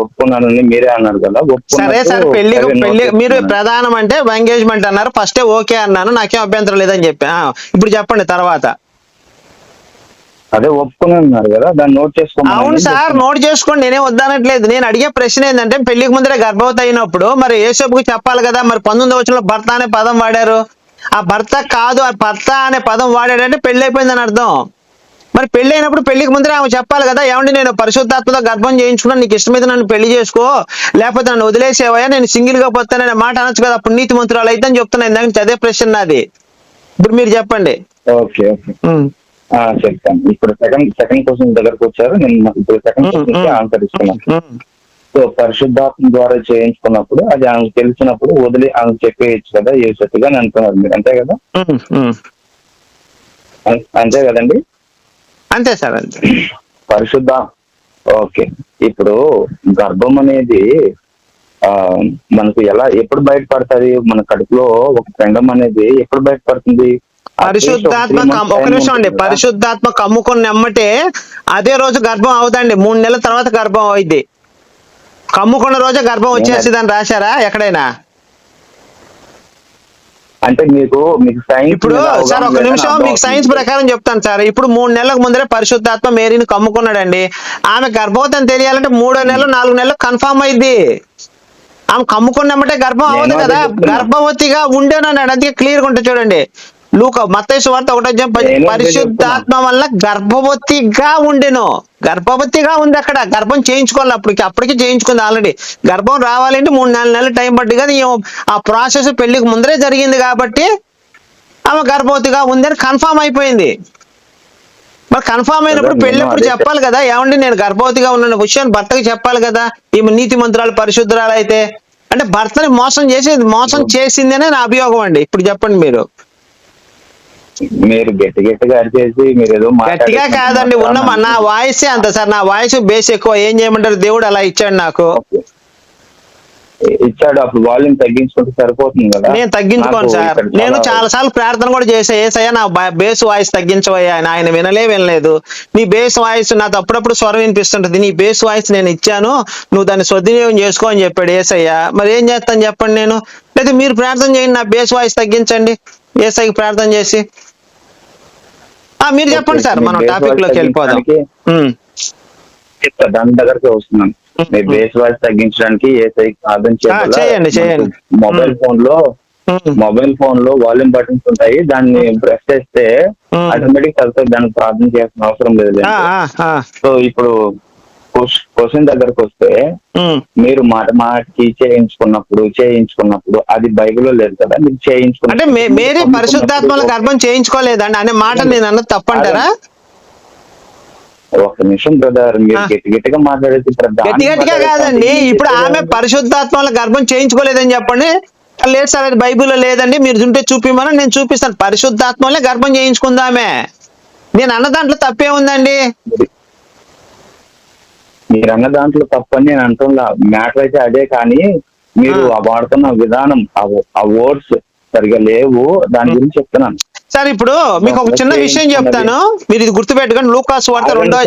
ఒప్పుకున్నానని మీరే అన్నారు కదా సరే సార్ పెళ్ళి పెళ్ళి మీరు. ప్రధానం అంటే ఎంగేజ్మెంట్ అన్నారు ఫస్టే ఓకే అన్నాను నాకేం అభ్యంతరం లేదని చెప్పి. ఇప్పుడు చెప్పండి తర్వాత. అదే ఒప్పుకుని ఉన్నారు కదా దాన్ని నోట్ చేసుకోమని అవును సార్. నోట్ చేసుకోండి నేనే వద్దనట్లేదు. నేను అడిగే ప్రశ్న ఏంటంటే పెళ్ళికి ముందరే గర్భవతి అయినప్పుడు మరి యేసపుకి చెప్పాలి కదా మరి పంతొమ్మిది వచ్చిన భర్త అనే పదం వాడారు. ఆ భర్త కాదు ఆ భర్త అనే పదం వాడాడంటే పెళ్ళి అయిపోయిందని అర్థం. మరి పెళ్ళి అయినప్పుడు పెళ్ళికి ముందరే ఆమె చెప్పాలి కదా ఏమండి నేను పరిశుద్ధాత్మతో గర్భం చేయించుకున్నాను నీకు ఇష్టమైతే నన్ను పెళ్ళి చేసుకో లేకపోతే నన్ను వదిలేసేవయ్యా నేను సింగిల్గా పోతాననే మాట అనొచ్చు కదా అప్పుడు నీతి మంత్రాలు అయితే అని చెప్తున్నాను ఇందాక అదే ప్రశ్న నాది. ఇప్పుడు మీరు చెప్పండి. ఓకే చెప్తాను ఇప్పుడు సెకండ్ సెకండ్ క్వశ్చన్ దగ్గరకు వచ్చారు నేను ఇప్పుడు సెకండ్ క్వశ్చన్. ఆన్సర్ ఇస్తున్నాను. సో పరిశుద్ధాత్మ ద్వారా చేయించుకున్నప్పుడు అది ఆమెకు తెలిసినప్పుడు వదిలి ఆమెకు చెప్పేయచ్చు కదా ఏ సత్తుగా అని అంటున్నారు మీరు అంతే కదా? అంతే కదండి? అంతే సార్ అంతే. పరిశుద్ధ. ఓకే. ఇప్పుడు గర్భం అనేది ఆ మనకు ఎలా ఎప్పుడు బయటపడుతుంది? మన కడుపులో ఒక పెండం అనేది ఎప్పుడు బయటపడుతుంది? పరిశుద్ధాత్మ ఒక నిమిషం అండి. పరిశుద్ధాత్మ కమ్ముకొని నమ్మటే అదే రోజు గర్భం అవుదండి. మూడు నెలల తర్వాత గర్భం అవుద్ది. కమ్ముకున్న రోజే గర్భం వచ్చేస్తుంది అని రాశారా? ఎక్కడైనా? అంటే మీకు మీకు సైన్స్ ఇప్పుడు సార్ ఒక నిమిషం మీకు సైన్స్. ప్రకారం చెప్తాను సార్. ఇప్పుడు మూడు నెలలకు ముందరే పరిశుద్ధాత్మ మేరీని కమ్ముకున్నాడండి. ఆమె గర్భవతి తెలియాలంటే మూడో నెలలు నాలుగు నెలలు కన్ఫామ్ అయింది. ఆమె కమ్ముకున్నమ్మటే గర్భం అవ్వదు కదా. గర్భవతిగా ఉండేనన్నాడు. అందుకే క్లియర్గా ఉంటుంది చూడండి. లూక మత్తయి వార్త ఒకటో పరిశుద్ధాత్మ వల్ల గర్భవతిగా ఉండెను. గర్భవతిగా ఉంది అక్కడ. గర్భం చేయించుకోవాలి అప్పటికి. అప్పటికి చేయించుకుంది ఆల్రెడీ గర్భం రావాలంటే మూడు నాలుగు నెలలు టైం పట్టి కదా. ఆ ప్రాసెస్ పెళ్ళికి ముందరే జరిగింది కాబట్టి ఆమె గర్భవతిగా ఉందని కన్ఫామ్ అయిపోయింది. మరి కన్ఫామ్ అయినప్పుడు అదే చెప్పాలి కదా. ఏమండి నేను గర్భవతిగా ఉన్న విషయాన్ని భర్తకి చెప్పాలి కదా. ఈమె నీతి మంత్రాలు పరిశుద్ధరాలు అయితే. అంటే భర్తని మోసం చేసేది మోసం చేసిందనే నా అభియోగం అండి. ఇప్పుడు చెప్పండి మీరు. మీరు గట్టి గట్టిగా అరిచేసి మీరు ఏదో గట్టిగా కాదండి ఉన్న మా- నా. వాయిస్ అంత సార్ నా వాయిస్ బేస్ ఎక్కువ. ఏం చేయమంటారు? దేవుడు అలా ఇచ్చాడు నాకు. ఇచ్చాడు అప్పుడు వాల్యూమ్ తగ్గించుకుంటే సరిపోతుంది కదా. నేను తగ్గించుకోను సార్. నేను చాలా సార్లు ప్రార్థన కూడా చేసా ఏసయ్యా నా బేస్ వాయిస్ తగ్గించవయ్యా ఆయన వినలే వినలేదు. నీ బేస్ వాయిస్ నాకు అప్పుడప్పుడు స్వరం వినిపిస్తుంటది. నీ బేస్ వాయిస్ నేను ఇచ్చాను నువ్వు దాన్ని సద్వినియోగం చేసుకో అని చెప్పాడు ఏసయ్య. మరి ఏం చేస్తాను చెప్పండి నేను? లేదా మీరు ప్రార్థన చేయండి నా బేస్ వాయిస్ తగ్గించండి. ఏసైకి ప్రార్థన చేసి మీరు చెప్పండి సార్ మనం టాపిక్లోకి వెళ్ళిపోదాం దాని దగ్గరికి వస్తున్నాను. మీ బేస్ వాయిస్ తగ్గించడానికి ఏ సై సాధన ఆ, చేయండి, చేయండి. మొబైల్. ఫోన్లో. మొబైల్ ఫోన్లో వాల్యూమ్ బటన్స్ ఉంటాయి దాన్ని ప్రెస్ చేస్తే. ఆటోమేటిక్ తగ్గుతుంది దానికి ప్రార్థన చేయాల్సిన అవసరం లేదు. సో ఇప్పుడు క్వశ్చన్ దగ్గరకు వస్తే. మీరు మాట మాటకి చేయించుకున్నప్పుడు చేయించుకున్నప్పుడు అది బైబిల్లో లేదు కదా మీరు చేయించుకున్న అంటే మేరీ పరిశుద్ధాత్మల గర్భం చేయించుకోలేదండి అనే మాట నేను అన్నది తప్పంటారా? ఒక నిమిషం బ్రదర్ మీరు. గట్టి గట్టిగా మాట్లాడేది గట్టి గట్టిగా కాదండి. ఇప్పుడు ఆమె పరిశుద్ధాత్మల గర్భం చేయించుకోలేదని చెప్పండి. లేదు సార్ అది బైబిల్లో లేదండి. మీరు ఉంటే చూపిమని నేను చూపిస్తాను. పరిశుద్ధాత్మలే గర్భం చేయించుకుందామే. నేను అన్న దాంట్లో తప్పే ఉందండి. మీరు అన్న దాంట్లో తప్పని నేను అంటున్నా. మ్యాటర్ అయితే అదే కానీ మీరు వాడుతున్న విధానం ఆ- వర్డ్స్ సరిగా లేవు. దాని గురించి చెప్తున్నాను. సార్ ఇప్పుడు మీకు ఒక చిన్న విషయం చెప్తాను. మీరు ఇది గుర్తుపెట్టుకోండి. లూకాస్ వార్త రెండో.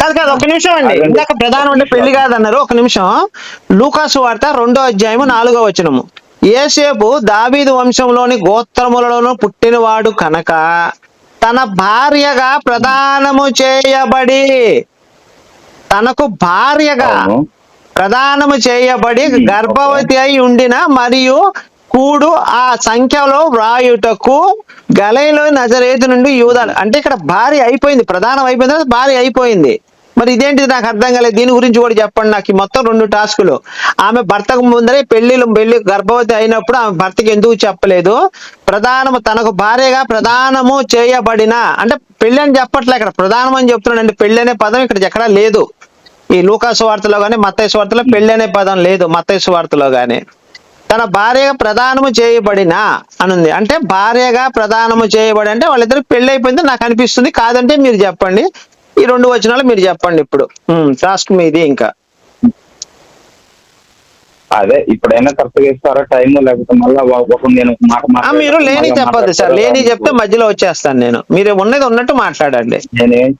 కాదు కాదు ఒక నిమిషం అండి. ఇందాక ప్రధానం అంటే పెళ్ళి కాదన్నారు. ఒక నిమిషం. లూకాసు వార్త రెండో అధ్యాయము నాలుగో వచనము. ఏసేపు దావీదు వంశంలోని గోత్రములలోను పుట్టినవాడు కనుక తన భార్యగా ప్రదానము చేయబడి తనకు భార్యగా. ప్రదానము చేయబడి గర్భవతి అయి ఉండిన మరియు కూడు ఆ సంఖ్యలో వ్రాయుటకు గలైలో నజరేతు నుండి యూదాలు. అంటే ఇక్కడ భార్య అయిపోయింది ప్రధానం అయిపోయింది భార్య అయిపోయింది. మరి ఇదేంటిది నాకు అర్థం కాలేదు? దీని గురించి కూడా చెప్పండి నాకు ఈ మొత్తం రెండు టాస్కులు. ఆమె భర్తకు ముందరే పెళ్ళిలు పెళ్ళి గర్భవతి అయినప్పుడు ఆమె భర్తకి ఎందుకు చెప్పలేదు? ప్రధానము తనకు భార్యగా ప్రధానము చేయబడిన అంటే పెళ్ళి అని చెప్పట్లే ఇక్కడ. ప్రధానం అని చెప్తున్నాడు అంటే పెళ్ళి అనే పదం ఇక్కడ ఎక్కడా లేదు. ఈ లూకాసు వార్తలో గానీ మత్తయి వార్తలో పెళ్ళి అనే పదం లేదు మత్తయి వార్తలో గానీ. తన భార్యగా ప్రదానము చేయబడిన అనుంది. అంటే భార్యగా ప్రదానము చేయబడి అంటే వాళ్ళిద్దరు పెళ్ళి అయిపోయింది నాకు అనిపిస్తుంది. కాదంటే మీరు చెప్పండి. ఈ రెండు వచనాలు మీరు చెప్పండి ఇప్పుడు. టాస్క్ మీది ఇంకా. అదే ఇప్పుడైనా కరెక్ట్గా ఇస్తారా టైం లేకపోతే మళ్ళీ నేను మీరు లేని మళ్ళా చెప్పొద్దు సార్? లేని చెప్తే మధ్యలో వచ్చేస్తాను నేను. మీరు ఉన్నది ఉన్నట్టు మాట్లాడండి. నేనేం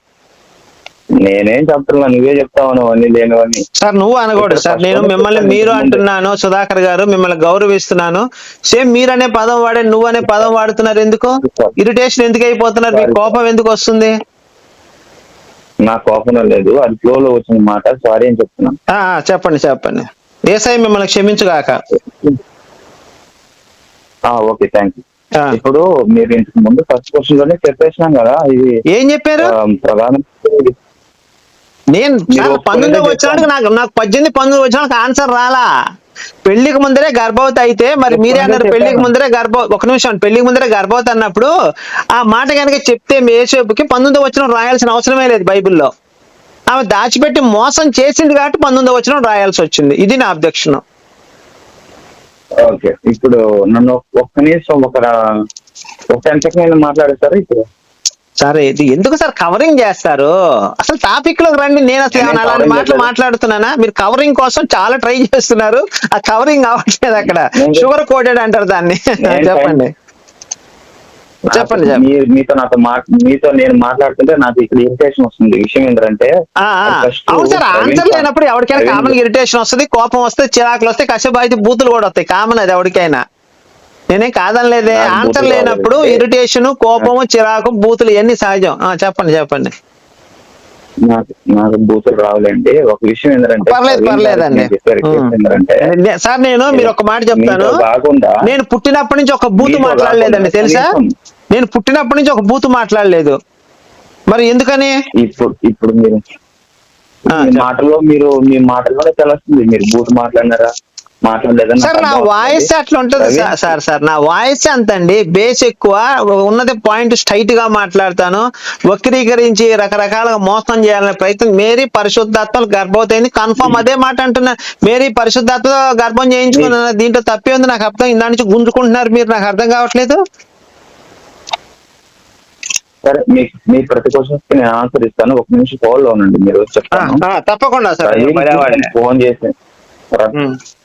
నేనేం చెప్తున్నా నువ్వే చెప్తావు అన్ని లేనివన్నీ. సార్ నువ్వు అనకూడదు సార్. నేను మిమ్మల్ని మీరు అంటున్నాను సుధాకర్ గారు మిమ్మల్ని గౌరవిస్తున్నాను. సేమ్ మీరు అనే పదం వాడే నువ్వు అనే పదం వాడుతున్నారు ఎందుకు? ఇరిటేషన్ ఎందుకు అయిపోతున్నారు? మీకు కోపం ఎందుకు వస్తుంది? నా కోపం లేదు అది ఫ్లో లో వచ్చిన మాట. సారీ అని చెప్తున్నాను చెప్పండి చెప్పండి. ఏసై మిమ్మల్ని క్షమించుగాక. ఓకే థ్యాంక్ యూ ఇప్పుడు మీరు ఇంతకు ముందు ఫస్ట్ క్వశ్చన్లోనే చెప్పేసినాం కదా ఇది ఏం చెప్పారు? ప్రధాన నేను పంతొమ్మిది చెప్పాను. నాకు నాకు పద్దెనిమిది పంతొమ్మిది వచ్చినాక ఆన్సర్ రాలా. పెళ్ళికి ముందరే గర్భవతి అయితే మరి మీరే అన్నారు పెళ్ళికి. ముందరే గర్భ ఒక నిమిషం పెళ్ళికి ముందరే గర్భవతి అన్నప్పుడు ఆ మాట కనుక చెప్తే మేసేపుకి పంతొమ్మిది వచ్చిన రాయాల్సిన అవసరమే లేదు బైబిల్లో. ఆమె దాచిపెట్టి మోసం చేసింది కాబట్టి పంతొమ్మిది వచ్చిన రాయాల్సి వచ్చింది. ఇది నా అబ్జెక్షన్ ఓకే. ఇప్పుడు నన్ను ఒక్క నిమిషం ఒక ఒక టెన్ సెకండ్ మాట్లాడేస్తారా ఇప్పుడు? సరే ఇది ఎందుకు సార్ కవరింగ్ చేస్తారు? అసలు టాపిక్లోకి రండి నేను అసలు ఏమైనా అలాంటి మాటలు. మాట్లాడుతున్నానా? మీరు కవరింగ్ కోసం చాలా ట్రై చేస్తున్నారు. ఆ కవరింగ్ అవ్వట్లేదు అక్కడ. షుగర్ కోటెడ్ అంటారు దాన్ని. నేను చెప్పండి. చెప్పండి, చెప్పండి. మీ- మీతో నాతో మీతో నేను మాట్లాడుతుంటే నాకు ఇక్కడ ఇరిటేషన్ వస్తుంది. విషయం ఏంటంటే అవును సార్ ఆన్సర్ సార్- లేనప్పుడు ఎవరికైనా కామన్ ఇరిటేషన్ వస్తుంది కోపం వస్తే చిరాకులు వస్తాయి కసేపు అయితే బూతులు కూడా వస్తాయి. కామన్ అది ఎవరికైనా. నేనేం కాదనలేదే. ఆన్సర్ లేనప్పుడు. ఇరిటేషన్ కోపము చిరాకు బూతులు ఇవన్నీ సహజం. ఆ, చెప్పండి చెప్పండి. నాకు నాకు బూతులు రావులేండి ఒక విషయం ఏంటంటే పర్లేదు, పర్లేదండి. సార్ నేను మీరు ఒక మాట చెప్తాను. నేను పుట్టినప్పటి నుంచి ఒక బూతు మాట్లాడలేదండి తెలుసా? నేను పుట్టినప్పటి నుంచి ఒక బూతు మాట్లాడలేదు. మరి ఎందుకని? ఇప్పుడు ఇప్పుడు మీరు ఆ, మీ చెప్పండి. మాటల్లో మీరు మీ మాటల్లోనే తెలుస్తుంది. మీరు బూత్ మాట్లాడినారా? మాట్లాడలేదని సార్ నా వాయిస్. అట్లా ఉంటుంది సార్ సార్ సార్ నా వాయిస్ అంతండి బేస్ ఎక్కువ ఉన్నది పాయింట్ స్ట్రైట్గా మాట్లాడతాను వక్రీకరించి రకరకాలుగా మోసం చేయాలనే ప్రయత్నం మేరీ పరిశుద్ధాత్మలు గర్భవతి అయింది కన్ఫర్మ్ అదే మాట అంటున్నా మేరీ పరిశుద్ధాత్మ గర్భం చేయించుకున్నా దీంట్లో తప్పే ఉంది నాకు అర్థం ఇందా నుంచి గుంజుకుంటున్నారు మీరు నాకు అర్థం కావట్లేదు సరే మీ మీ ప్రతి క్వశ్చన్స్కి నేను ఆన్సర్ ఇస్తాను ఒక నిమిషం కాల్లో ఉండండి మీరు చెప్తాను తప్పకుండా సార్. ఫోన్ ఉం.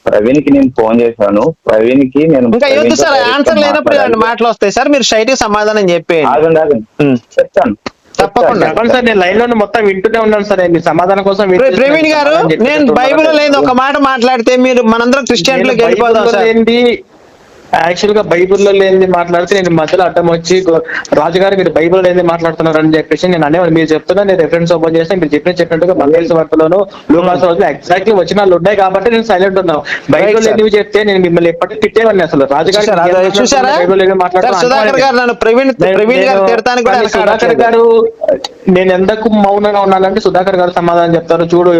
ప్రవీణ్కి నేను ఫోన్ చేశాను ప్రవీణ్కి నేను ఇంకా సార్ ఆన్సర్ లేనప్పుడు ఇలాంటి. మాటలు వస్తాయి సార్ మీరు గా సమాధానం చెప్పేయండి ఆగండి ఆగండి. చెప్తాను తప్పకుండా. చెప్పండి సార్ నేను లైన్లో మొత్తం వింటూనే ఉన్నాను సార్ మీ సమాధానం కోసం. ప్రవీణ్ గారు నేను. బైబిల్ లేని ఒక మాట మాట్లాడితే మీరు మనందరం క్రిస్టియన్లోకి వెళ్ళిపోదాం సార్ యాక్చువల్గా బైబిల్లో లేనిది మాట్లాడితే నేను మధ్యలో అడ్డం వచ్చి రాజుగారు మీరు బైబిల్ లేనిది మాట్లాడుతున్నారు అని చెప్పేసి నేను అనే మీరు చెప్తున్నా నేను రెఫరెన్స్ ఓపెన్ చేస్తే మీరు చెప్పిన చెప్పినట్టుగా మంగళ వార్తలోను లూకాస్ రోజులు ఎగ్జాక్ట్లీ వచ్చిన వాళ్ళు ఉన్నాయి కాబట్టి నేను సైలెంట్ ఉన్నాను బైబిల్. లేనివి చెప్తే నేను మిమ్మల్ని ఎప్పటికీ తిట్టేవాడిని అసలు రాజుగారు చూసారా? బైబిల్ లేనివి మాట్లాడుతున్నారు సుధాకర్ నేను-. గారు నేను ఎందుకు మౌనంగా ఉన్నానంటే సుధాకర్ గారు సమాధానం చెప్తారు చూడు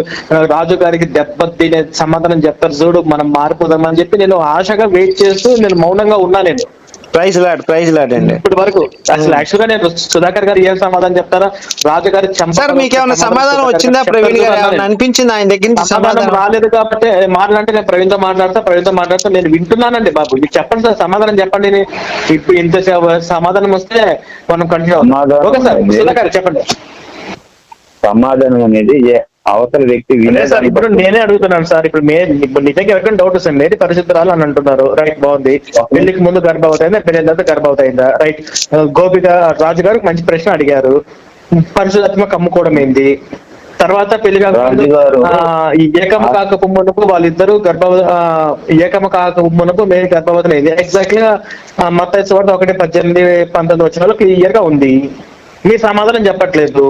రాజు గారికి దెబ్బ తినే సమాధానం చెప్తారు చూడు మనం మారిపోదామని చెప్పి నేను ఆశగా వెయిట్ చేస్తూ నేను మౌనంగా ఉన్నా నేను. ప్రైజ్ లాడ్ ప్రైజ్ లాడ్ అండి. ఇప్పటి వరకు అసలు యాక్చువల్గా నేను సుధాకర్ గారు ఏం సమాధానం చెప్తారా? రాజు గారి సార్ మీకు ఏమైనా సమాధానం వచ్చిందా? ప్రవీణ్ గారు అనిపించింది? ఆయన దగ్గర నుంచి సమాధానం రాలేదు కాబట్టి మాట్లాడంటే నేను ప్రవీణ్తో మాట్లాడతా ప్రవీణ్తో మాట్లాడతా నేను వింటున్నానండి బాబు. మీరు చెప్పండి సార్ సమాధానం చెప్పండి. ఇప్పుడు ఇంత సమాధానం వస్తే మనం కంటిన్యూ ఓకే సార్ సుధాకర్ చెప్పండి. సమాధానం అనేది అవతల వ్యక్తి సార్ ఇప్పుడు నేనే అడుగుతున్నాను సార్ ఇప్పుడు మే ఇప్పుడు నిజంగా ఎవరికైనా డౌట్ వస్తుంది మేరీ పరిశుద్ధరాలు అని అంటున్నారు. రైట్ బాగుంది. పెళ్ళికి ముందు గర్భవతి అయిందా పెళ్ళి తర్వాత గర్భవతి అయిందా రైట్ గోపిక రాజు గారికి మంచి ప్రశ్న అడిగారు. పరిశుధాత్మ కమ్ముకోవడం ఏంది? తర్వాత పెళ్ళి గారు- ఏకమ కాక మునుపు వాళ్ళిద్దరూ గర్భవ ఏకమ కాక మునుపు మేరీ గర్భవతి అయింది. ఎగ్జాక్ట్గా మత ఒకటి పద్దెనిమిది పంతొమ్మిది వచ్చిన వాళ్ళకి క్లియర్గా ఉంది. మీ సమాధానం చెప్పట్లేదు.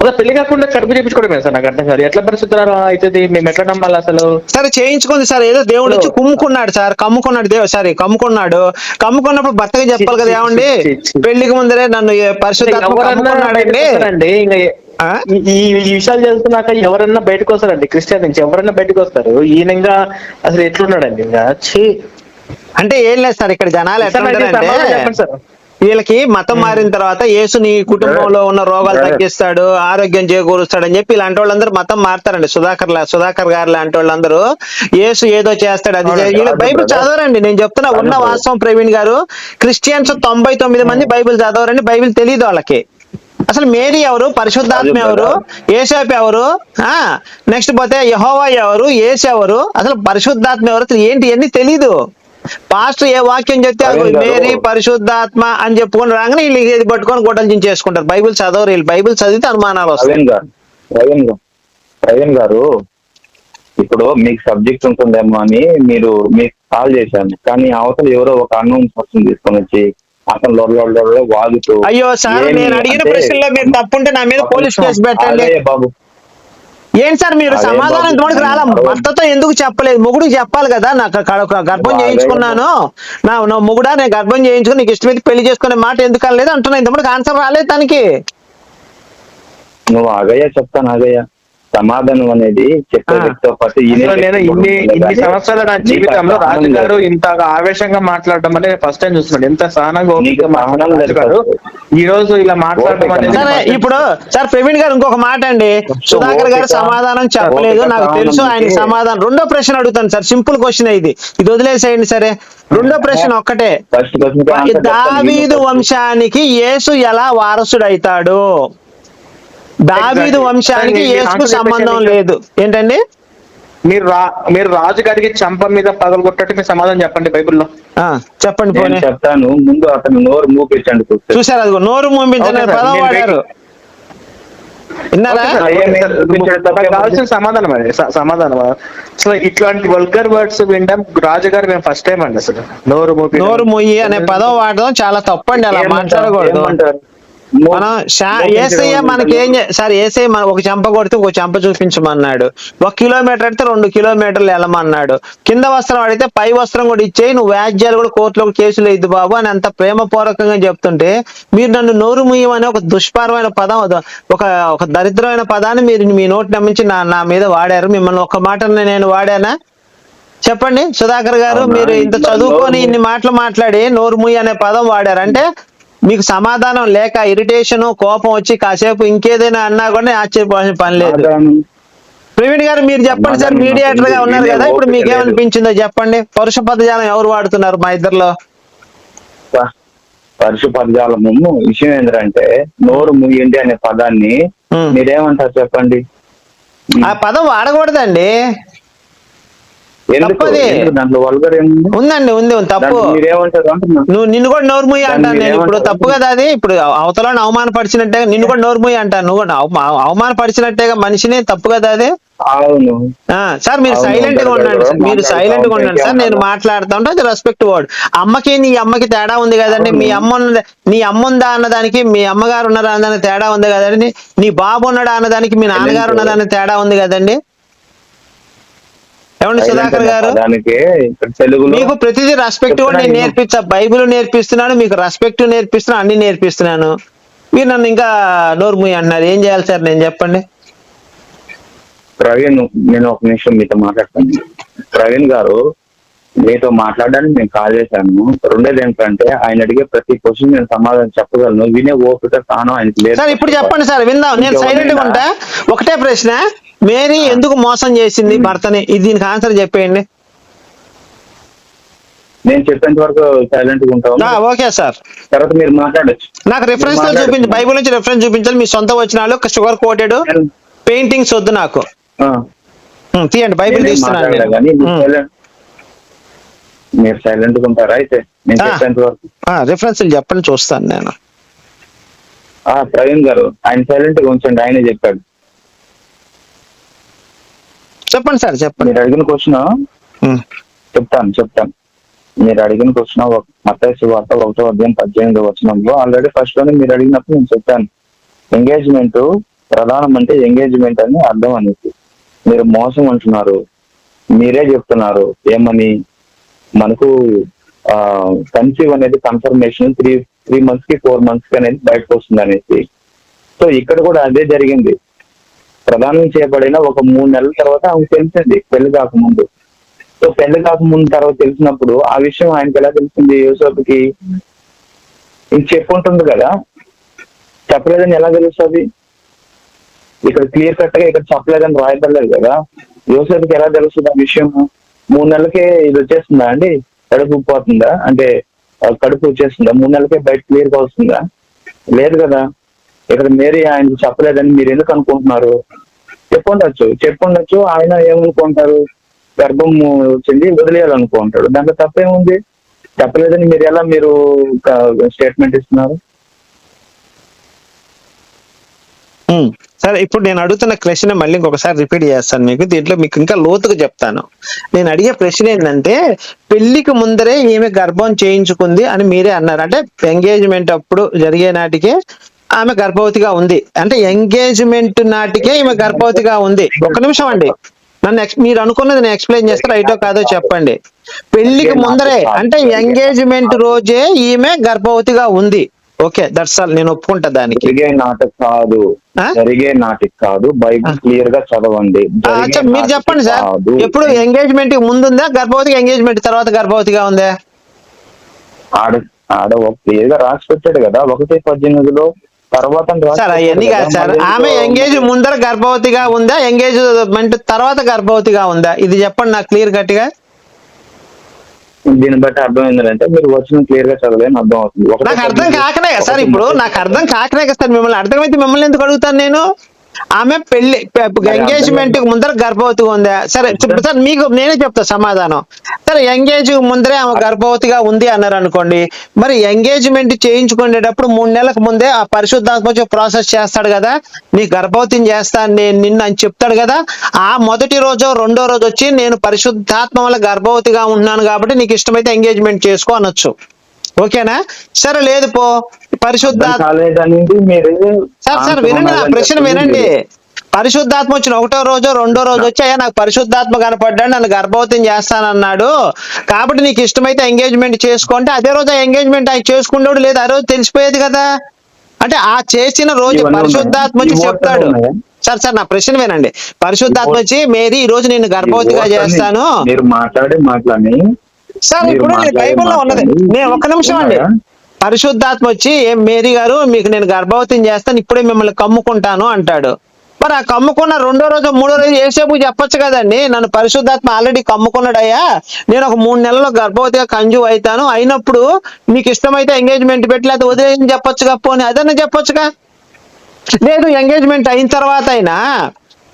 అదే పెళ్ళి కాకుండా కడుపు చేపించుకోవడమే సార్ నాకు అర్థం కాదు. ఎట్లా పరిశుద్ధ అవుతుంది? మేము ఎట్లా నమ్మాలి అసలు? సరే చేయించుకుంది సార్. ఏదో దేవుడు వచ్చి కుమ్ముకున్నాడు సార్. కమ్ముకున్నాడు దేవు సారీ కమ్ముకున్నాడు. కమ్ముకున్నప్పుడు భర్తగా చెప్పాలి కదా ఏమండి. పెళ్ళికి ముందరే నన్ను ఆ? ఈ- విషయాలు తెలుసుకున్నాక ఎవరన్నా బయటకు వస్తారండి? క్రిస్టియన్ నుంచి ఎవరన్నా బయటకు వస్తారు? ఈయన ఇంకా అసలు ఎట్లున్నాడండి? ఇంకా ఛీ. అంటే ఏం లేదు సార్ ఇక్కడ జనాలు ఎట్లా వీళ్ళకి మతం మారిన తర్వాత యేసు నీ కుటుంబంలో ఉన్న రోగాలు తగ్గిస్తాడు ఆరోగ్యం చేకూరుస్తాడు అని చెప్పి ఇలాంటి వాళ్ళందరూ మతం మారుతారండి. సుధాకర్ సుధాకర్ గారు లాంటి వాళ్ళందరూ యేసు ఏదో చేస్తాడు అది వీళ్ళు బైబిల్. చదవరండి. నేను చెప్తున్నా ఉన్న. వాస్తవం ప్రవీణ్ గారు క్రిస్టియన్స్ తొంభై తొమ్మిది మంది బైబిల్ చదవరండి బైబిల్ తెలియదు వాళ్ళకి. అసలు మేరీ ఎవరు? పరిశుద్ధాత్మ ఎవరు. ఏసేపు ఎవరు? ఆ నెక్స్ట్ పోతే యహోవా ఎవరు? ఏసు ఎవరు? అసలు పరిశుద్ధాత్మ ఎవరు? ఏంటి? అన్ని తెలీదు. పాస్టర్ ఏ వాక్యం చెప్తే. మేరీ పరిశుద్ధాత్మ అని చెప్పుకొని రాగానే వీళ్ళు ఇది పట్టుకొని గొడ్డలు చేసుకుంటారు బైబిల్ చదవరు వీళ్ళు బైబిల్ చదివితే అనుమానాలు వస్తాయి. గారు ఇప్పుడు మీకు సబ్జెక్ట్ ఉంటుందేమో అని మీరు మీకు కాల్ చేశాను. కానీ అవతల ఎవరో ఒక అన్నోన్ పర్సన్ తీసుకొని వచ్చి అతను లొల్ల వాగుతూ అయ్యో సార్ నేను అడిగిన ప్రశ్నలో మీరు తప్పుంటే నా మీద పోలీస్. కేసు పెట్టండి. బాబు. ఏంటి సార్ మీరు సమాధానం. ఇంతవరకు రాలా? భర్తతో ఎందుకు చెప్పలేదు? మొగుడు చెప్పాలి కదా నాకు గర్భం చేయించుకున్నాను. నా మొగుడా నేను గర్భం చేయించుకుని నీకు ఇష్టమైతే పెళ్ళి చేసుకునే మాట ఎందుకు అనలేదు అంటున్నా ఇంతవరకు ఆన్సర్ రాలేదు తనకి. నువ్వు ఆగయ్య చెప్తాను ఆగయ్య. సమాధానం అనేది చెప్పే ఆ. వ్యక్తితో పాటు నేను ఇన్ని ఇన్ని సంవత్సరాల నా జీవితంలో రాజు గారు. ఇంత ఆవేశంగా మాట్లాడడం అనేది ఫస్ట్ టైం చూస్తున్నాడు ఎంత సహనంగా ఈ రోజు ఇలా మాట్లాడడం అనేది. ఇప్పుడు సార్ ప్రవీణ్ గారు ఇంకొక మాట అండి సుధాకర్ గారు. సమాధానం చెప్పలేదు నాకు తెలుసు ఉంది. సమాధానం రెండో ప్రశ్న అడుగుతాను సార్ సింపుల్ క్వశ్చన్ ఇది ఇది వదిలేసేయండి సరే రెండో ప్రశ్న ఒక్కటే. దావీదు వంశానికి యేసు ఎలా వారసుడైతాడు దావీదు. వంశానికి యేసుకు సంబంధం లేదు. ఏంటండి? మీరు రా మీరు రాజు గారికి చంప మీద పగలు కొట్టట్టు మీరు సమాధానం చెప్పండి బైబిల్లో. ఆ, చెప్పండి పోనీ. చెప్తాను ముందు అతను నోరు మూపించండి చూసారు అదిగో నోరు. పదం వాడారు. నాకు కావాల్సిన సమాధానం అండి స- సమాధానం అసలు ఇట్లాంటి వల్గర్ వర్డ్స్ వినడం రాజు గారు మేము ఫస్ట్ టైం అండి అసలు. నోరు మూపి నోరు మొయ్యి అనే పదం వాడడం చాలా తప్పండి అలా? మాట్లాడకూడదు. ఏమంటారు? మనం ఏసయ్య మనకి ఏం సార్ ఏసయ్య మన ఒక చెంప కొడితే ఒక చెంప చూపించమన్నాడు. ఒక కిలోమీటర్ అయితే రెండు కిలోమీటర్లు వెళ్ళమన్నాడు. కింద వస్త్రం అడిగితే పై వస్త్రం కూడా ఇచ్చేయి నువ్వు వ్యాజ్యాలు కూడా కోర్టులో కేసులు ఇద్దు బాబు అని అంత ప్రేమపూర్వకంగా చెప్తుంటే మీరు నన్ను నోరు ముయ్యమని ఒక దుష్పారమైన పదం ఒక ఒక దరిద్రమైన పదాన్ని మీరు మీ నోటి నమ్మించి నా నా మీద వాడారు. మిమ్మల్ని ఒక మాట నేను వాడానా? చెప్పండి. సుధాకర్ గారు? మీరు ఇంత చదువుకొని ఇన్ని మాటలు మాట్లాడి నోరు ముయ్యి అనే పదం వాడారు. అంటే మీకు సమాధానం లేక ఇరిటేషన్ కోపం వచ్చి కాసేపు ఇంకేదైనా అన్నా కూడా ఆశ్చర్యపోవాల్సిన పని లేదు ప్రవీణ్ గారు మీరు చెప్పండి సార్ మీడియేటర్గా ఉన్నారు. కదా ఇప్పుడు మీకు. ఏమనిపించిందో చెప్పండి పరుష పదజాలం ఎవరు వాడుతున్నారు మా ఇద్దరిలో పరుషు పదజాలము విషయం ఏంటంటే నోరు ముయ్యండి అనే పదాన్ని. మీరేమంటారు చెప్పండి ఆ పదం వాడకూడదండి తప్పది. ఎందుకు? దాంట్లో వల్గర్ ఏముంది? ఉందండి ఉంది తప్పు. నువ్వు నిన్ను కూడా నోరు ముయ్యి అంటాను నేను. ఇప్పుడు? తప్పు కదా అది. ఇప్పుడు అవతలని అవమానపరిచినట్టే నిన్ను కూడా నోరు ముయ్యి అంటాను. నువ్వు కూడా అవ- అవమానపరిచినట్టేగా మనిషిని తప్పు కదా అది? అవును. సార్ మీరు సైలెంట్గా ఉండండి సార్. మీరు సైలెంట్గా ఉండండి సార్. నేను? మాట్లాడుతా ఉంటే. అది రెస్పెక్ట్ వర్డ్ అమ్మకి నీ అమ్మకి తేడా ఉంది కదండి. మీ అమ్మ నీ అమ్మ ఉందా అన్నదానికి మీ అమ్మగారు ఉన్నారా అన్నదానికి తేడా ఉంది కదండి. నీ బాబు ఉన్నాడా అన్నదానికి మీ నాన్నగారు ఉన్నదానికి తేడా ఉంది కదండి. ఏమండి సుధాకర్ గారు? మీకు ప్రతిదీ రెస్పెక్ట్ కూడా నేను. నేర్పించా బైబిల్ నేర్పిస్తున్నాను మీకు రెస్పెక్ట్ నేర్పిస్తున్నాను అన్ని నేర్పిస్తున్నాను. మీరు నన్ను ఇంకా నోరు మూయి అంటున్నారు. ఏం చేయాలి సార్? నేను చెప్పండి. ప్రవీణ్ నేను ఒక నిమిషం మీతో మాట్లాడతాను. ప్రవీణ్ గారు మీతో మాట్లాడడానికి నేను కాల్ చేశాను. రెండోది ఏంటంటే ఆయన అడిగే ప్రతి క్వశ్చన్ నేను సమాధానం చెప్పగలను. వినే ఓపిక ఆయనకి లేదు. సార్ ఇప్పుడు చెప్పండి సార్. విందాం. నేను సైలెంట్ ఉంటా. ఒకటే ప్రశ్న. మేరీ ఎందుకు మోసం చేసింది భర్తని? ఇది దీనికి ఆన్సర్ చెప్పేయండి. నేను చెప్పేంత వరకు సైలెంట్గా ఉంటాను ఓకే సార్. తర్వాత మీరు మాట్లాడచ్చు. నాకు రిఫరెన్స్. చూపించి బైబిల్ నుంచి రిఫరెన్స్ చూపించాలి. మీ సొంత వచనాలు షుగర్ కోటెడ్ పెయింటింగ్స్ వద్దు నాకు. తీయండి బైబిల్ తీస్తున్నాను. మీరు సైలెంట్గా ఉంటారా అయితే? నేను. చెప్పేంత వరకు. ఆ, రిఫరెన్స్లు చెప్పండి చూస్తాను నేను. ఆ ప్రవీణ్ గారు ఆయన సైలెంట్గా ఉంచండి ఆయనే చెప్పాడు. చెప్పండి సార్ చెప్పండి. మీరు అడిగిన క్వశ్చన్. చెప్తాను చెప్తాను. మీరు అడిగిన క్వశ్చన్ మత్స్సు వార్త ఒకటో అధ్యాయం పద్దెనిమిది వచనంలో ఆల్రెడీ ఫస్ట్లోనే మీరు అడిగినప్పుడు నేను చెప్పాను. ఎంగేజ్మెంట్ ప్రధానం అంటే ఎంగేజ్మెంట్ అని అర్థం అనేది. మీరు మోసం అంటున్నారు. మీరే చెప్తున్నారు. ఏమని? మనకు కన్సీవ్ అనేది కన్ఫర్మేషన్ త్రీ త్రీ మంత్స్కి ఫోర్ మంత్స్కి అనేది బయటకు వస్తుంది అనేసి. సో ఇక్కడ కూడా అదే జరిగింది. ప్రధానం చేయబడిన ఒక మూడు నెలల తర్వాత ఆమెకు తెలిసింది పెళ్ళి కాకముందు. సో పెళ్ళి కాకముందు తర్వాత తెలిసినప్పుడు ఆ విషయం ఆయనకి ఎలా తెలిసింది యూసఫ్కి? ఇది చెప్పుంటుంది కదా. చెప్పలేదని ఎలా తెలుస్తుంది? ఇక్కడ క్లియర్ కట్గా ఇక్కడ చెప్పలేదని రాయబడలేదు కదా. యోసేపుకి ఎలా తెలుస్తుంది ఆ విషయం? మూడు నెలలకే ఇది వచ్చేస్తుందా అండి? కడుపు పోతుందా అంటే కడుపు వచ్చేస్తుందా? మూడు నెలలకే బయట క్లియర్గా వస్తుందా? లేదు కదా. ఇక్కడ మేరీ ఆయనకు చెప్పలేదని మీరు ఎందుకు అనుకుంటున్నారు? చెప్పుండొచ్చు చెప్పుండొచ్చు. ఆయన ఏమనుకుంటారు? గర్భం వచ్చింది వదిలేయాలనుకుంటాడు. దాంట్లో తప్పేముంది? చెప్పలేదని మీరు ఎలా మీరు స్టేట్మెంట్ ఇస్తున్నారు? సరే ఇప్పుడు నేను అడుగుతున్న క్వశ్చన్ మళ్ళీ ఇంకొకసారి రిపీట్ చేస్తాను మీకు. దీంట్లో మీకు ఇంకా లోతుగా చెప్తాను. నేను అడిగే ప్రశ్న ఏంటంటే పెళ్ళికి ముందరే ఈమె గర్భం చేయించుకుంది అని మీరే అన్నారు. అంటే ఎంగేజ్మెంట్ అప్పుడు జరిగే నాటికే ఆమె గర్భవతిగా ఉంది. అంటే ఎంగేజ్మెంట్ నాటికే ఈమె గర్భవతిగా ఉంది. ఒక నిమిషం అండి. నన్ను మీరు అనుకున్నది నేను ఎక్స్ప్లెయిన్ చేస్తే రైటో కాదో చెప్పండి. పెళ్ళికి ముందరే అంటే ఎంగేజ్మెంట్ రోజే ఈమె గర్భవతిగా ఉంది. ఓకే దట్స్ ఆల్ నేను ఒప్పుకుంటా దానికి. జరిగే నాటక కాదు? జరిగే నాటికి కాదు. బైబిల్ క్లియర్గా చదవండి. మీరు చెప్పండి సార్. ఎప్పుడు ఎంగేజ్మెంట్ ముందుందా? గర్భవతి ఎంగేజ్మెంట్ తర్వాత గర్భవతిగా ఉందా? ఆడ ఆడ ఒక క్లియర్గా రాసి పెట్టాడు కదా. ఒకటి పద్దెనిమిదిలో తర్వాత సార్ అవన్నీ కదా, సార్. ఆమె ఎంగేజ్ ముందర గర్భవతిగా ఉందా ఎంగేజ్మెంట్ తర్వాత గర్భవతిగా ఉందా? ఇది చెప్పండి నాకు క్లియర్ గట్టిగా దీన్ని బట్టి అర్థం ఏంటంటే మీరు వచ్చిన క్లియర్గా చదవలేని అర్థం అవుతుంది. నాకు అర్థం కాకనే కదా సార్ ఇప్పుడు. నాకు అర్థం కాకనే కదా సార్. మిమ్మల్ని అర్థమైతే మిమ్మల్ని ఎందుకు అడుగుతాను నేను? ఆమె పెళ్ళి ఎంగేజ్మెంట్ ముందర గర్భవతిగా ఉందా? సరే సార్ మీకు నేనే చెప్తా సమాధానం. సరే ఎంగేజ్ ముందరే ఆమె గర్భవతిగా ఉంది అన్నారు అనుకోండి మరి ఎంగేజ్మెంట్ చేయించుకునేటప్పుడు మూడు నెలలకు ముందే ఆ పరిశుద్ధాత్మ ప్రాసెస్ చేస్తాడు కదా? నీ గర్భవతిని చేస్తాను నేను నిన్ను అని చెప్తాడు కదా? ఆ మొదటి రోజు రెండో రోజు వచ్చి నేను పరిశుద్ధాత్మ వల్ల గర్భవతిగా ఉంటున్నాను కాబట్టి నీకు ఇష్టమైతే ఎంగేజ్మెంట్ చేసుకో అనొచ్చు. ఓకేనా? సరే లేదు పో. మీరు సార్ సార్ వినండి నా ప్రశ్న వినండి. పరిశుద్ధాత్మ వచ్చిన ఒకటో రోజు రెండో రోజు వచ్చి అయ్యా నాకు పరిశుద్ధాత్మ కనపడ్డాడు నన్ను గర్భవతిని చేస్తానన్నాడు. కాబట్టి నీకు ఇష్టమైతే ఎంగేజ్మెంట్ చేసుకుంటే అదే రోజు ఎంగేజ్మెంట్ ఆయన చేసుకున్నాడు లేదు ఆ రోజు తెలిసిపోయేది కదా? అంటే ఆ చేసిన రోజు పరిశుద్ధాత్మ వచ్చి చెప్తాడు? సార్ సార్ నా ప్రశ్న వినండి. పరిశుద్ధాత్మ వచ్చి మేరీ ఈ రోజు నేను గర్భవతిగా చేస్తాను. మీరు మాట్లాడే మాటలని సార్ ఇప్పుడు బైబిల్లో ఉన్నది. నేను ఒక్క నిమిషం అండి? పరిశుద్ధాత్మ వచ్చి "ఏం మేరీ గారు మీకు నేను గర్భవతిని చేస్తాను ఇప్పుడే మిమ్మల్ని కమ్ముకుంటాను అంటాడు. మరి ఆ కమ్ముకున్న రెండో రోజు మూడో రోజు ఏసేపు చెప్పొచ్చు కదండి. నన్ను పరిశుద్ధాత్మ ఆల్రెడీ కమ్ముకున్నాడయ్యా. నేను ఒక మూడు నెలల్లో గర్భవతిగా కంజు అవుతాను. అయినప్పుడు మీకు ఇష్టమైతే ఎంగేజ్మెంట్ పెట్టి లేకపోతే వదిలేయని చెప్పొచ్చుగా? పోనీ అదన్నా చెప్పొచ్చుగా? లేదు ఎంగేజ్మెంట్ అయిన తర్వాత అయినా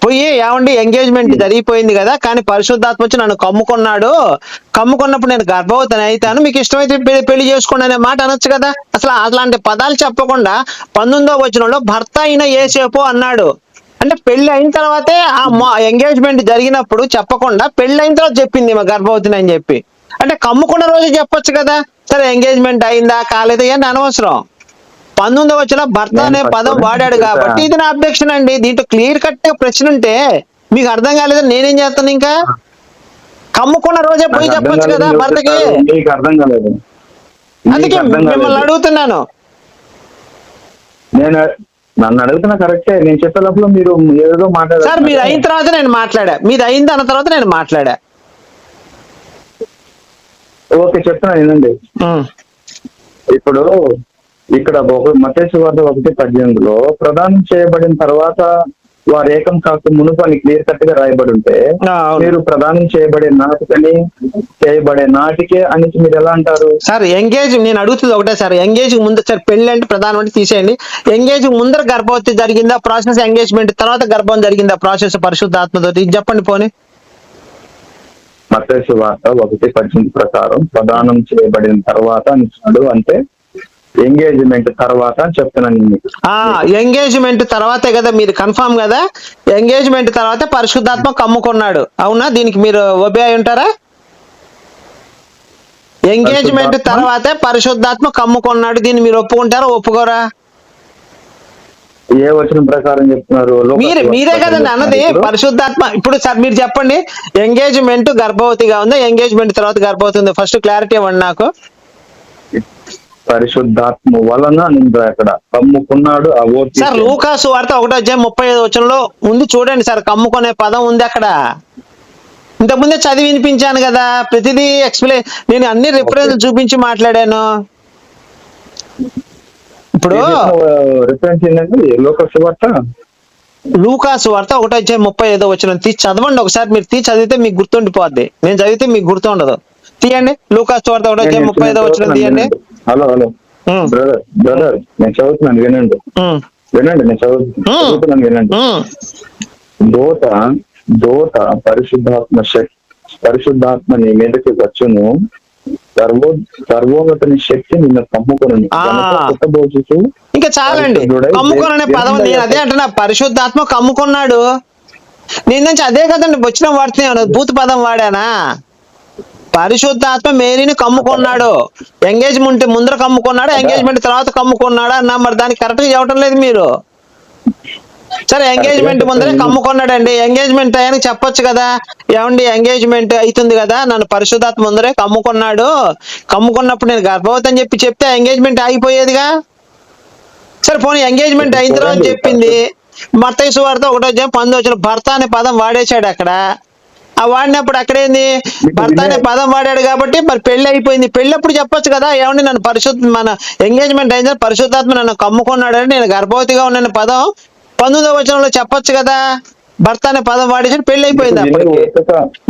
పోయి ఏమండి ఎంగేజ్మెంట్ జరిగిపోయింది కదా కానీ పరిశుద్ధాత్మ వచ్చి నన్ను కమ్ముకున్నాడు. కమ్ముకున్నప్పుడు నేను గర్భవతిని అవుతాను మీకు ఇష్టమైతే పెళ్ళి- చేసుకోండి అనే మాట అనొచ్చు కదా. అసలు అలాంటి పదాలు చెప్పకుండా పంతొమ్మిదో వచనంలో భర్త అయిన ఏసేపు అన్నాడు. అంటే పెళ్ళి అయిన తర్వాతే ఆ ఎంగేజ్మెంట్ జరిగినప్పుడు చెప్పకుండా పెళ్ళి అయిన తర్వాత చెప్పింది మా గర్భవతిని అని చెప్పి. అంటే కమ్ముకున్న రోజు చెప్పొచ్చు కదా. సరే ఎంగేజ్మెంట్ అయిందా కాలేదా అని అనవసరం. పంతొమ్మిది వచ్చిన భర్త అనే పదం వాడాడు. కాబట్టి ఇది నా అబ్జెక్షన్ అండి. దీంట్లో క్లియర్ కట్ ప్రశ్న ఉంటే మీకు అర్థం కాలేదని నేనేం చేస్తాను ఇంకా? కమ్ముకున్న రోజే పోయి చెప్పొచ్చు కదా కాలేదు, భర్తకి? మీకు అర్థం కాలేదు. మీకు అందుకే మిమ్మల్ని కాలేదు. అడుగుతున్నాను. నేను నన్ను అడుగుతున్నా కరెక్టే నేను చెప్పేటప్పుడు మీరు ఏదో మాట్లాడారు. సార్ మీరు అయిన తర్వాత నేను మాట్లాడా? మీది అయింది అన్న తర్వాత నేను మాట్లాడా? ఓకే చెప్తున్నా ఉమ్. ఇప్పుడు ఇక్కడ ఒక మతేసు వార్త ఒకటి పద్దెనిమిదిలో ప్రదానం చేయబడిన తర్వాత వారు ఏకం కాక మునుపు అని క్లియర్ కట్గా రాయబడి ఉంటే. మీరు ప్రదానం చేయబడే నాటికని చేయబడే నాటికే అని మీరు ఎలా అంటారు? సార్ ఎంగేజ్ నేను అడుగుతుంది ఒకటే సార్ ఎంగేజ్ ముందు సార్ పెళ్ళి అంటే ప్రధానం అంటే తీసేయండి. ఎంగేజ్ ముందర గర్భవతి జరిగిందా? ప్రాసెస్ ఎంగేజ్మెంట్ తర్వాత గర్భం జరిగిందా? ప్రాసెస్ పరిశుద్ధాత్మతో ఇది చెప్పండి పోనీ. మతేసు వార్త ఒకటి పద్దెనిమిది ప్రకారం ప్రదానం చేయబడిన తర్వాత అంటే ఎంగేజ్మెంట్ తర్వాత అని చెప్తున్నాను నేను మీకు. ఆ ఎంగేజ్మెంట్ తర్వాతే కదా మీరు కన్ఫామ్ కదా? ఎంగేజ్మెంట్ తర్వాతే పరిశుద్ధాత్మ కమ్ముకున్నాడు. అవునా? దీనికి మీరు ఒబే అయి ఉంటారా ఎంగేజ్మెంట్? తర్వాతే పరిశుద్ధాత్మ కమ్ముకున్నాడు. దీన్ని మీరు ఒప్పుకుంటారా? ఒప్పుకోరా? ఏ వచ్చిన ప్రకారం చెప్తున్నారు? మీరు మీరే కదండి అన్నది. పరిశుద్ధాత్మ ఇప్పుడు సార్ మీరు చెప్పండి. ఎంగేజ్మెంట్ గర్భవతిగా ఉందా? ఎంగేజ్మెంట్ తర్వాత గర్భవతి ఉందా? ఫస్ట్ క్లారిటీ ఇవ్వండి నాకు. పరిశుద్ధాత్మ వలన నిండు అక్కడ కమ్ముకున్నాడు సార్ లూకాసు వార్త ఒకటో అధ్యాయం ముప్పై ఐదు వచనంలో ఉంది చూడండి సార్ కమ్ముకునే పదం ఉంది అక్కడ. ఇంతకుముందే చదివి వినిపించాను కదా ప్రతిదీ ఎక్స్ప్లెయిన్ నేను అన్ని రిఫరెన్స్ చూపించి మాట్లాడాను. ఇప్పుడు రిఫరెన్స్ ఏంటంటే లోకస్ వార్త? లూకాసు వార్త ఒకటో అధ్యాయం ముప్పై ఐదో వచ్చిన తీసి చదవండి ఒకసారి మీరు తీసి చదివితే మీకు గుర్తుండిపోద్ది. నేను చదివితే మీకు గుర్తుండదు. తీయండి లూకాసు వార్త ఒకటో అధ్యాయం ముప్పై ఐదో వచ్చిన తీయండి. Hello hello. బ్రదర్ బ్రదర్ నేను చదువుతున్నాను వినండి. వినండి నేను చదువు. చదువుతున్నాను వినండి. దోత దోత పరిశుద్ధాత్మ శక్- పరిశుద్ధాత్మ నీ మీదకి వచ్చును. సర్వో సర్వోన్నతని శక్తి నిన్ను కమ్ముకును ఆ. పుట్టబోచు ఇంకా చాలండి. పరిశుద్ధుడై కమ్ముకొని అనే దేవుని పదం నేను అదే అంటున్నా. పరిశుద్ధాత్మ కమ్ముకున్నాడు. నేను నుంచి అదే కదండి వచ్చిన వాడుతున్నాను. భూత పదం వాడానా? పరిశుద్ధాత్మ మేరీని కమ్ముకున్నాడు. ఎంగేజ్మెంట్ ముందర కమ్ముకున్నాడు? ఎంగేజ్మెంట్ తర్వాత కమ్ముకున్నాడు? అన్నా మరి దానికి కరెక్ట్గా చెప్పడం లేదు మీరు. సరే ఎంగేజ్మెంట్ ముందరే కమ్ముకున్నాడండి. ఎంగేజ్మెంట్ అయ్యానికి చెప్పొచ్చు కదా. ఏమండి ఎంగేజ్మెంట్ అవుతుంది కదా? నన్ను పరిశుద్ధాత్మ ముందరే కమ్ముకున్నాడు. కమ్ముకున్నప్పుడు నేను గర్భవతి అని చెప్పి చెప్తే ఎంగేజ్మెంట్ ఆగిపోయేదిగా? సరే పోనీ ఎంగేజ్మెంట్ అయిన తర్వాత చెప్పింది. మత్తయి సువార్త ఒకటో పంతొమ్మిది వచ్చిన భర్త అనే పదం వాడేశాడు అక్కడ. వాడినప్పుడు అక్కడేంది? భర్త అనే పదం వాడాడు కాబట్టి మరి పెళ్ళి అయిపోయింది. పెళ్ళి అప్పుడు చెప్పొచ్చు కదా ఏమండి నన్ను పరిశుద్ధ మన ఎంగేజ్మెంట్ తర్వాత పరిశుద్ధాత్మ నన్ను కమ్ముకున్నాడని నేను గర్భవతిగా ఉన్న పదం పంతొమ్మిదో వచనంలో చెప్పొచ్చు కదా? భర్త అనే పదం వాడేసాడు పెళ్ళి అయిపోయింది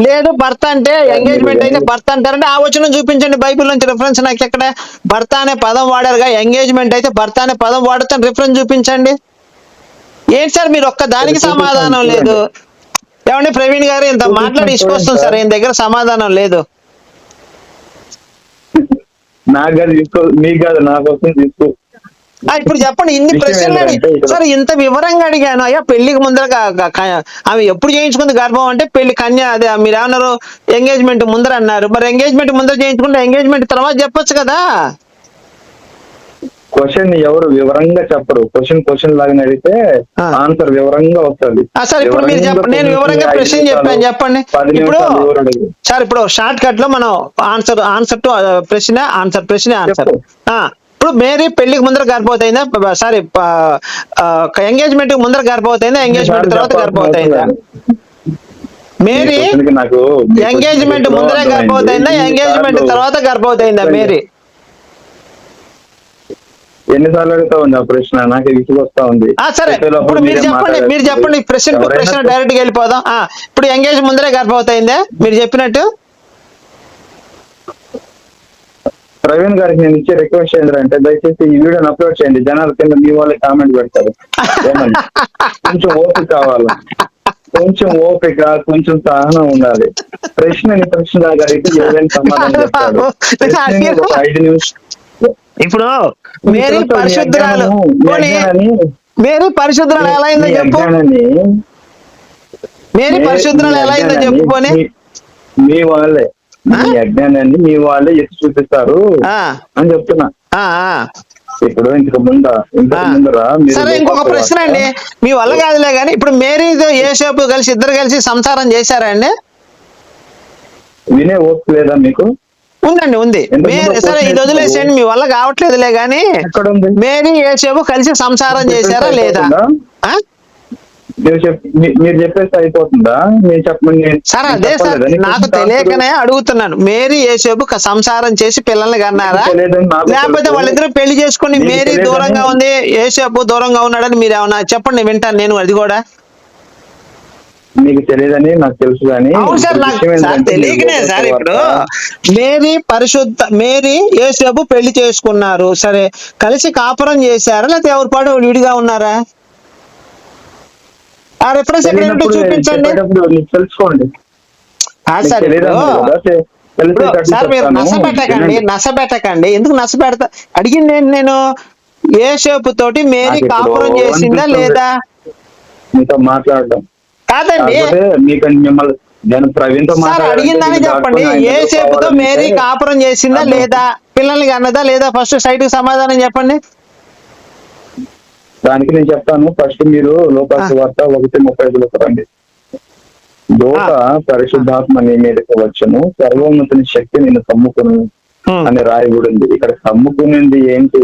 లేదు భర్త అంటే ఎంగేజ్మెంట్ అయితే భర్త అంటారంటే ఆ వచనం చూపించండి బైబిల్ నుంచి రిఫరెన్స్ నాకు ఎక్కడ? భర్త అనే పదం వాడారుగా ఎంగేజ్మెంట్ అయితే భర్త అనే పదం వాడుతాను రిఫరెన్స్ చూపించండి. ఏంటి సార్ మీరు ఒక్క దానికి సమాధానం లేదు? ఏమండి ప్రవీణ్ గారు ఇంత మాట్లాడి ఇసుకొస్తుంది సార్. ఈయన దగ్గర సమాధానం లేదు. నాకు కాదు తీసుకో మీకు కాదు నా కోసం తీసుకో. ఆ, ఇప్పుడు చెప్పండి ఇన్ని ప్రశ్నలు సార్ ఇంత వివరంగా అడిగాను. అయ్యా పెళ్ళికి ముందర ఆమె ఎప్పుడు చేయించుకుంది గర్భం అంటే పెళ్ళి కన్య అదే మీరు ఏమన్నారు ఎంగేజ్మెంట్ ముందర అన్నారు. మరి ఎంగేజ్మెంట్ ముందర చేయించుకుంటే ఎంగేజ్మెంట్ తర్వాత చెప్పొచ్చు కదా? క్వశ్చన్ ఎవరు వివరంగా చెప్పరు. క్వశ్చన్ క్వశ్చన్ లాగా అడిగితే. ఆన్సర్ వివరంగా వస్తుంది. ఆ, సార్ ఇప్పుడు మీరు నేను వివరంగా ప్రశ్న చెప్పాను. చెప్పండి. ఇప్పుడు సార్ ఇప్పుడు షార్ట్ కట్లో మనం ఆన్సర్ ఆన్సర్ టు ప్రశ్న ఆన్సర్ ప్రశ్న ఆన్సర్ ఇప్పుడు మేరీ పెళ్ళికి ముందర గర్భవతి అయిందా సారీ ఎంగేజ్మెంట్ ముందర గర్భవతి అయిందా ఎంగేజ్మెంట్ తర్వాత గర్భవతి అయిందా మేరీ ఎంగేజ్మెంట్ ముందరే గర్భవతి అయిందా ఎంగేజ్మెంట్ తర్వాత గర్భవతి అయిందా మేరీ ఎన్నిసార్లు అడుగుతా ఉంది ఆ ప్రశ్న? నాకు విసుగు వస్తా ఉంది. సరే. ఇప్పుడు మీరు చెప్పండి మీరు. చెప్పండి ప్రశ్న ప్రశ్న డైరెక్ట్గా వెళ్ళిపోదాం. ఆ ఇప్పుడు ఎంగేజ్ ముందరే గర్భవతి అయిందా మీరు చెప్పినట్టు? ప్రవీణ్ గారికి నేను ఇచ్చే రిక్వెస్ట్ ఏంటంటే దయచేసి ఈ వీడియోని అప్లోడ్ చేయండి. జనాల కింద మీ వాళ్ళే కామెంట్ పెడతారు. ఏమని కొంచెం ఓపిక కావాలి. కొంచెం ఓపిక కొంచెం సహనం ఉండాలి. ప్రశ్నని ప్రశ్న లాగా అడిగితే ఎవరైనా సమాధానం చెప్తాడు ఐదు నిమిషం ఇప్పుడు మేరీ పరిశుద్ధురాలు మేరీ పరిశుద్ధురాలు ఎలా అయిందో చెప్పు. మేరీ పరిశుద్ధురాలు ఎలా అయిందో అజ్ఞానాన్ని చెప్పు పోనీ. మీ- వాళ్ళే మీ అజ్ఞానాన్ని మీ వాళ్ళే ఎత్తి చూపిస్తారు అని చెప్తున్నా. ఇప్పుడు ఇంతకు ముంద ఇంతకు. ముందర సరే ఇంకొక ప్రశ్న అండి. మీ వల్ల కాదులే కానీ ఇప్పుడు మేరీతో ఏసేపు కలిసి ఇద్దరు కలిసి సంసారం చేశారా అండి? వినే ఓపిక లేదా మీకు? ఉందండి ఉంది. సరే ఇది వదిలేసేయండి మీ వల్ల కావట్లేదులే ఉంది? మేరీ ఏసేపు కలిసి సంసారం చేశారా లేదా? మీరు చెప్పేస్తే అయిపోతుందా? నేను సార్ నేను అదే సార్? నీకు తెలియకనే అడుగుతున్నాను. మేరీ ఏసేపు సంసారం చేసి పిల్లల్ని కన్నారా? లేకపోతే. వాళ్ళిద్దరూ పెళ్ళి చేసుకుని మేరీ దూరంగా ఉంది ఏసేపు దూరంగా ఉన్నాడని మీరు ఏమన్నా చెప్పండి వింటాను నేను అది కూడా. మీకు తెలియదని నాకు తెలుసు కానీ సార్ ఇప్పుడు తెలియకనే మీరు సార్ ఇప్పుడు వార్త- మేరీ పరిశుద్ధ మేరీ యేసేపు పెళ్ళి చేసుకున్నారు. సరే కలిసి కాపురం చేశారా? లేకపోతే ఎవరి పాటు విడిగా ఉన్నారా? ఆ రిఫరెన్స్ ఎక్కడ చూపించండి. తెలుసుకోండి. సార్ మీరు. నస పెట్టకండి వినండి. నస పెట్టకండి ఎందుకు నస పెడతా అడిగింది ఏంటి నేను? ఏ షేపు తోటి మేరీ కాపురం చేసిందా. లేదా? మీతో మాట్లాడడం. కాదండి. కాకపోతే మీకు మిమ్మల్ని నేను ప్రవీణ్ సార్ అడిగిందని చెప్పండి. ఏ షేపుతో మేరీ కాపురం చేసిందా. లేదా? పిల్లల్ని కన్నదా లేదా? ఫస్ట్ సైట్ సమాధానం చెప్పండి. దానికి నేను చెప్తాను. ఫస్ట్ మీరు లోకాసు వార్త ఒకటి ముప్పై ఐదులోకి రండి దూత పరిశుద్ధాత్మ నీ మీదకి వచ్చును. సర్వోన్నతిని శక్తి నిన్ను కమ్ముకును హ్మ్. అని రాయబడింది. ఇక్కడ కమ్ముకునేది ఏంటి?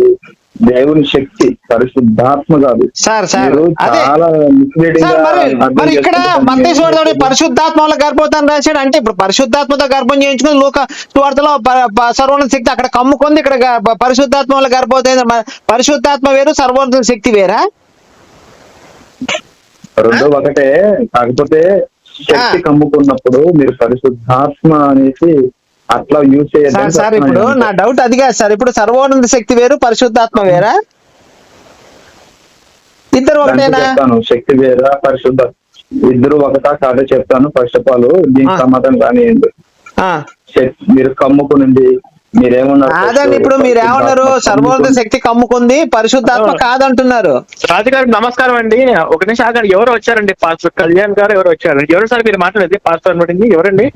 దేవుని శక్తి పరిశుద్ధాత్మ కాదు సార్ సార్ చాలా మరి ఇక్కడ చేసుకుంటున్నారు. మత్తేశ్వరుడు పరిశుద్ధాత్మ వల్ల గర్భవతాన్ని రాశాడు అంటే ఇప్పుడు పరిశుద్ధాత్మతో గర్భం చేయించుకుని లోక ప- సర్వోన్నత శక్తి అక్కడ కమ్ముకుంది ఇక్కడ గ- ప- పరిశుద్ధాత్మ వల్ల గర్భవతి పరిశుద్ధాత్మ వేరు సర్వోన్నత శక్తి వేరా రెండు ఒకటే కాకపోతే శక్తి. కమ్ముకున్నప్పుడు మీరు పరిశుద్ధాత్మ అనేసి అట్లా యూజ్ సార్ చేయాలి సార్ ఇప్పుడు నా డౌట్ అది కాదు సార్. ఇప్పుడు సర్వోన్నత శక్తి వేరు పరిశుద్ధాత్మ వేరా? ఇద్దరు ఒకటేనా? చెప్తాను. శక్తి వేరా పరిశుద్ధ ఇద్దరు ఒకటా కాదో చెప్తాను. ఫస్ట్ ఆఫ్ ఆల్ దీనికి. సమాధానం కానివ్వండి. చెప్- మీరు కమ్ముకునింది మీరేమన్నారు? కాదండి ఇప్పుడు మీరు ఏమన్నారు సర్వోన్నత శక్తి కమ్ముకుంది పరిశుద్ధాత్మ కాదంటున్నారు. రాజుగారికి నమస్కారం అండి. ఒక నిమిషం ఎవరు వచ్చారండి? పాస్టర్ కళ్యాణ్ గారు ఎవరు వచ్చారు? ఎవరు సార్ మీరు మాట్లాడేది? పాస్టర్ అనబడింది ఎవరండి?